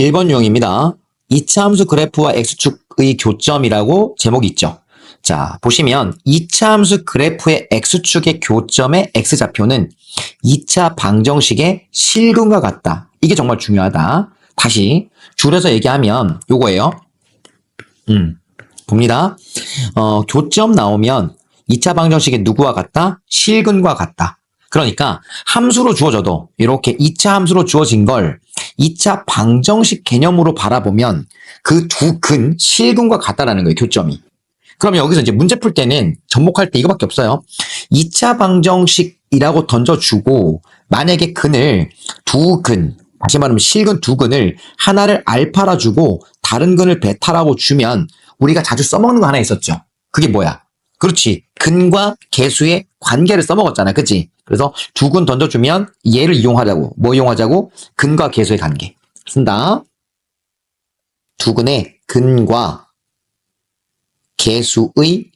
1번 유형입니다. 이차 함수 그래프와 x축의 교점이라고 제목이 있죠. 자, 보시면 2차 함수 그래프의 x축의 교점의 x좌표는 2차 방정식의 실근과 같다. 이게 정말 중요하다. 다시 줄여서 얘기하면 요거예요. 음, 봅니다. 어, 교점 나오면 2차 방정식의 누구와 같다? 실근과 같다. 그러니까 함수로 주어져도 이렇게 2차 함수로 주어진 걸 2차 방정식 개념으로 바라보면 그 두 근 실근과 같다라는 거예요, 교점이. 그럼 여기서 이제 문제 풀 때는 접목할 때 이거밖에 없어요. 2차 방정식이라고 던져주고 만약에 근을 두 근, 다시 말하면 실근 두 근을 하나를 알파라 주고 다른 근을 베타라고 주면 우리가 자주 써먹는 거 하나 있었죠. 그게 뭐야? 그렇지. 근과 개수의 관계를 써먹었잖아. 그치? 그래서 두근 던져주면 얘를 이용하자고. 뭐 이용하자고? 근과 개수의 관계. 쓴다. 두 근의 근과 개수의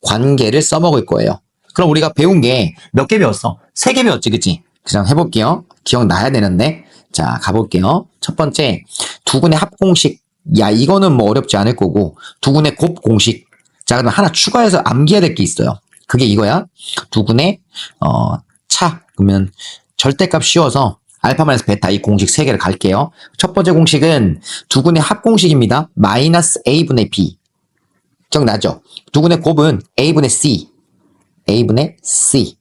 관계를 써먹을 거예요. 그럼 우리가 배운 게 몇 개 배웠어? 세 개 배웠지, 그치? 그냥 해볼게요. 기억나야 되는데. 자, 가볼게요. 첫 번째, 두 근의 합공식. 야, 이거는 뭐 어렵지 않을 거고, 두 근의 곱공식. 자, 그럼 하나 추가해서 암기해야 될 게 있어요. 그게 이거야. 두 근의, 어, 차. 그러면 절대값 씌워서 알파 마이너스 베타 이 공식 세 개를 갈게요. 첫 번째 공식은 두 근의 합공식입니다. 마이너스 a분의 b. 기억나죠? 두 근의 곱은 a분의 c. a분의 c.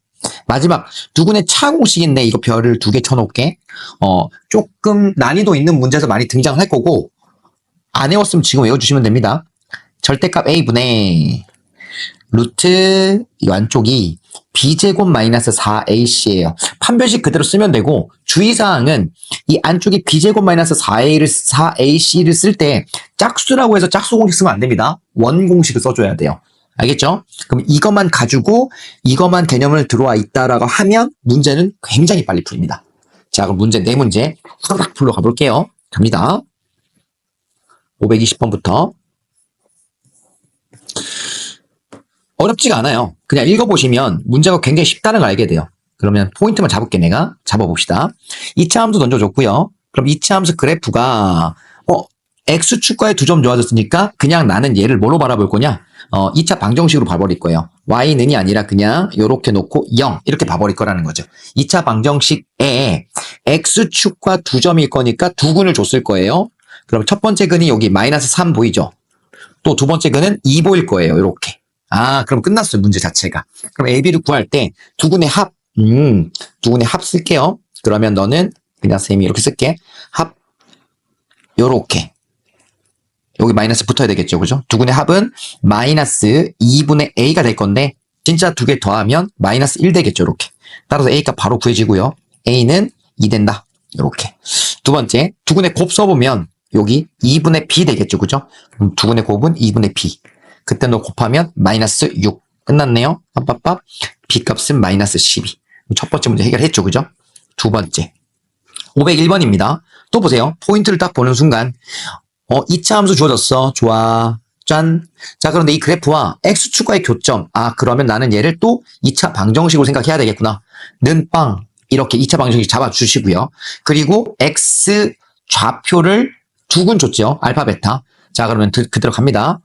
마지막 두 근의 차 공식인데 이거 별을 두 개 쳐놓을게. 어 조금 난이도 있는 문제에서 많이 등장할 거고 안 외웠으면 지금 외워주시면 됩니다. 절대값 a분의 루트 이 안쪽이 b제곱 마이너스 4ac예요. 판별식 그대로 쓰면 되고 주의사항은 이 안쪽에 b제곱 마이너스 4a를 4ac를 쓸 때 짝수라고 해서 짝수 공식 쓰면 안 됩니다. 원 공식을 써줘야 돼요. 알겠죠? 그럼 이것만 가지고 이것만 개념을 들어와 있다라고 하면 문제는 굉장히 빨리 풀립니다. 자, 그럼 문제 네 문제 후다닥 풀러 가볼게요. 갑니다. 520번부터 어렵지가 않아요. 그냥 읽어보시면 문제가 굉장히 쉽다는 걸 알게 돼요. 그러면 포인트만 잡을게 내가 잡아봅시다. 2차 함수 던져줬고요. 그럼 2차 함수 그래프가 어 x축과의 두 점 좋아졌으니까 그냥 나는 얘를 뭐로 바라볼 거냐? 어 2차 방정식으로 봐버릴 거예요. y는이 아니라 그냥 이렇게 놓고 0 이렇게 봐버릴 거라는 거죠. 2차 방정식에 x축과 두 점일 거니까 두 근을 줬을 거예요. 그럼 첫 번째 근이 여기 마이너스 3 보이죠? 또 두 번째 근은 2 보일 거예요. 이렇게. 아, 그럼 끝났어요. 문제 자체가. 그럼 A, B를 구할 때두 근의 합, 음, 두 근의 합 쓸게요. 그러면 너는 그냥 쌤이 이렇게 쓸게. 합, 요렇게. 여기 마이너스 붙어야 되겠죠. 그죠? 두 근의 합은 마이너스 2분의 A가 될 건데, 진짜 두 개 더하면 마이너스 1 되겠죠. 이렇게. 따라서 A가 바로 구해지고요. A는 2 된다. 이렇게. 두 번째, 두 근의 곱 써보면 여기 2분의 B 되겠죠. 그죠? 그럼 두 근의 곱은 2분의 B. 그때 너 곱하면 마이너스 6. 끝났네요. ปั๊ปั๊ปั๊. B 값은 마이너스 12. 첫 번째 문제 해결했죠. 그죠? 두 번째. 501번입니다. 또 보세요. 포인트를 딱 보는 순간, 어, 2차 함수 주어졌어. 좋아. 짠. 자, 그런데 이 그래프와 x축과의 교점. 아, 그러면 나는 얘를 또 2차 방정식으로 생각해야 되겠구나. 는 빵. 이렇게 2차 방정식 잡아주시고요. 그리고 x 좌표를 두 근 줬죠. 알파, 베타. 자, 그러면 그, 그대로 갑니다.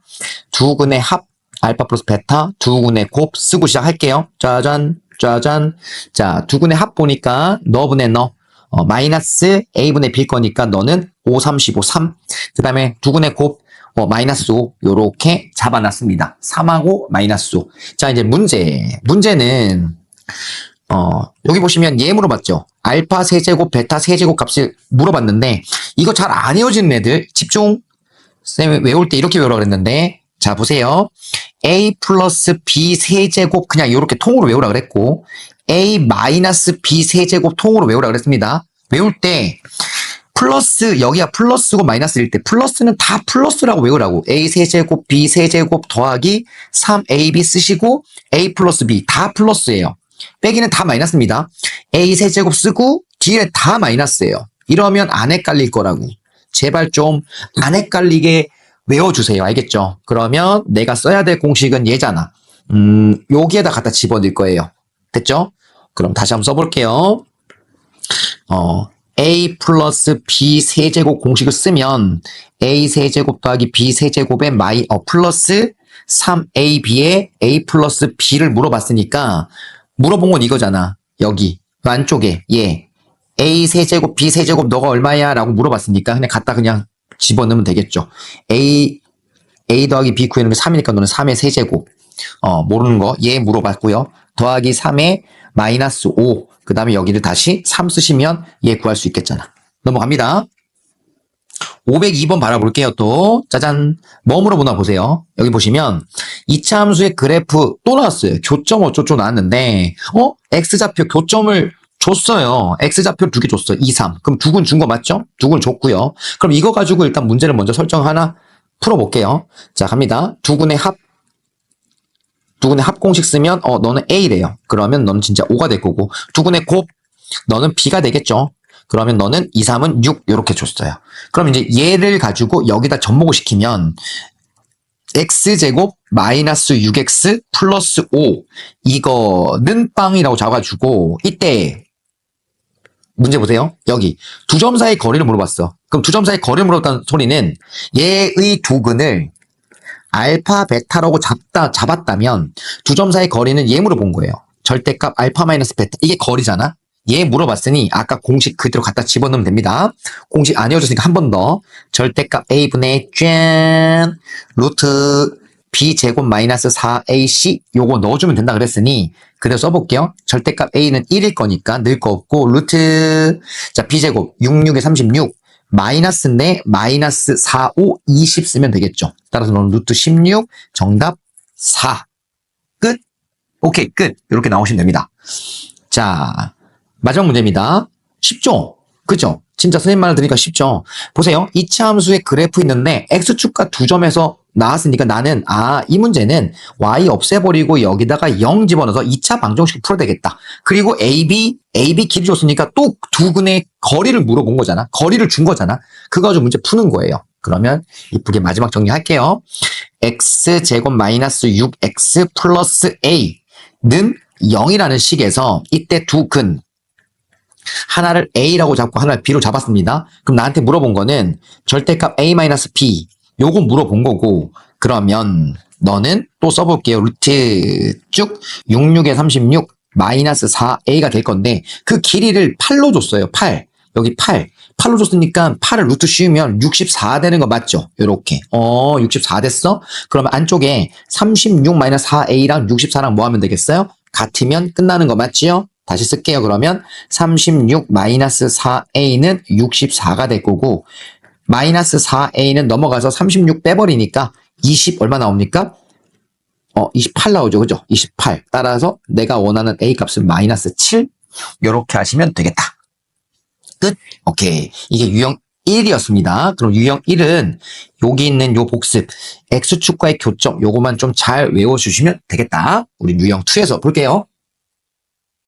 두 근의 합, 알파 플러스 베타, 두 근의 곱 쓰고 시작할게요. 짜잔, 짜잔. 자, 두 근의 합 보니까 너분의 너. 어, 마이너스 a분의 b일 거니까 너는 5, 35, 3. 그 다음에 두 근의 곱, 어, 마이너스 5. 요렇게 잡아놨습니다. 3하고 마이너스 5. 자, 이제 문제. 문제는, 어, 여기 보시면 얘 물어봤죠. 알파 세제곱, 베타 세제곱 값을 물어봤는데, 이거 잘 안 외워지는 애들, 집중. 쌤이 외울 때 이렇게 외우라 그랬는데, 자, 보세요. a 플러스 b 세제곱 그냥 이렇게 통으로 외우라 그랬고, a 마이너스 b 세제곱 통으로 외우라 그랬습니다. 외울 때, 플러스, 여기가 플러스고 마이너스일 때, 플러스는 다 플러스라고 외우라고. a 세제곱, b 세제곱 더하기 3ab 쓰시고, a 플러스 b 다 플러스예요. 빼기는 다 마이너스입니다. a 세제곱 쓰고, 뒤에 다 마이너스예요. 이러면 안 헷갈릴 거라고. 제발 좀 안 헷갈리게 외워주세요. 알겠죠? 그러면 내가 써야 될 공식은 얘잖아. 음, 여기에다 갖다 집어넣을 거예요. 됐죠? 그럼 다시 한번 써볼게요. 어, a 플러스 b 세제곱 공식을 쓰면 a 세제곱 더하기 b 세제곱의 마이 어 플러스 3ab의 a 플러스 b를 물어봤으니까 물어본 건 이거잖아. 여기 그 안쪽에 얘 a 세제곱 b 세제곱 너가 얼마야? 라고 물어봤으니까 그냥 갖다 그냥 집어넣으면 되겠죠. a a 더하기 b 게 3이니까 너는 3의 세제곱 어 모르는 거 얘 물어봤고요. 더하기 3의 마이너스 5. 그 다음에 여기를 다시 3 쓰시면 얘 구할 수 있겠잖아. 넘어갑니다. 502번 바라볼게요, 또. 짜잔. 뭐 물어보나 보세요. 여기 보시면, 2차 함수의 그래프 또 나왔어요. 교점 어쩌고 나왔는데, 어? X좌표 교점을 줬어요. X좌표 두 개 줬어. 2, 3. 그럼 두근 준거 맞죠? 두근 줬고요. 그럼 이거 가지고 일단 문제를 먼저 설정 하나 풀어볼게요. 자, 갑니다. 두근의 합, 두근의 합공식 쓰면, 어, 너는 A래요. 그러면 너는 진짜 5가 될 거고, 두근의 곱, 너는 B가 되겠죠. 그러면 너는 2, 3은 6, 이렇게 줬어요. 그럼 이제 얘를 가지고 여기다 접목을 시키면, x제곱 마이너스 6x 플러스 5 이거는 빵이라고 잡아주고 이때 문제 보세요. 여기 두 점 사이 거리를 물어봤어. 그럼 두 점 사이 거리를 물어봤다는 소리는 얘의 두 근을 알파 베타라고 잡다 잡았다면 두 점 사이 거리는 얘 물어본 거예요. 절대값 알파 마이너스 베타 이게 거리잖아. 얘 물어봤으니 아까 공식 그대로 갖다 집어넣으면 됩니다. 공식 안 외워졌으니까 한 번 더. 절대값 a분의 짠 루트 b 제곱 마이너스 4ac 요거 넣어주면 된다 그랬으니 그대로 써볼게요. 절대값 a는 1일 거니까 늘 거 없고 루트 자 b 제곱 66에 36 마이너스인데 마이너스 4, 5, 20 쓰면 되겠죠. 따라서 너는 루트 16 정답 4 끝. 오케이 끝. 이렇게 나오시면 됩니다. 자 마지막 문제입니다. 쉽죠? 그죠? 진짜 선생님 말을 들으니까 쉽죠? 보세요. 이차 함수의 그래프 있는데 x축과 두 점에서 나왔으니까 나는 아 이 문제는 y 없애버리고 여기다가 0 집어넣어서 2차 방정식 풀어야 되겠다. 그리고 ab ab 길이 줬으니까 또 두 근의 거리를 물어본 거잖아. 거리를 준 거잖아. 그거 가지고 문제 푸는 거예요. 그러면 이쁘게 마지막 정리할게요. x 제곱 마이너스 6x 플러스 a는 0이라는 식에서 이때 두 근, 하나를 A라고 잡고 하나를 B로 잡았습니다. 그럼 나한테 물어본 거는 절대값 A-B 요거 물어본 거고 그러면 너는 또 써볼게요. 루트 쭉 66에 36 마이너스 4A가 될 건데 그 길이를 8로 줬어요. 8. 여기 8. 8로 줬으니까 8을 루트 씌우면 64 되는 거 맞죠? 요렇게. 어, 64 됐어? 그러면 안쪽에 36 마이너스 4A랑 64랑 뭐 하면 되겠어요? 같으면 끝나는 거 맞지요? 다시 쓸게요. 그러면 36 마이너스 4a는 64가 될 거고 마이너스 4a는 넘어가서 36 빼버리니까 20 얼마 나옵니까? 어, 28 나오죠. 그죠? 28. 따라서 내가 원하는 a 값은 마이너스 7. 이렇게 하시면 되겠다. 끝. 오케이. 이게 유형 1이었습니다. 그럼 유형 1은 여기 있는 요 복습 x축과의 교점 요거만 좀 잘 외워주시면 되겠다. 우리 유형 2에서 볼게요.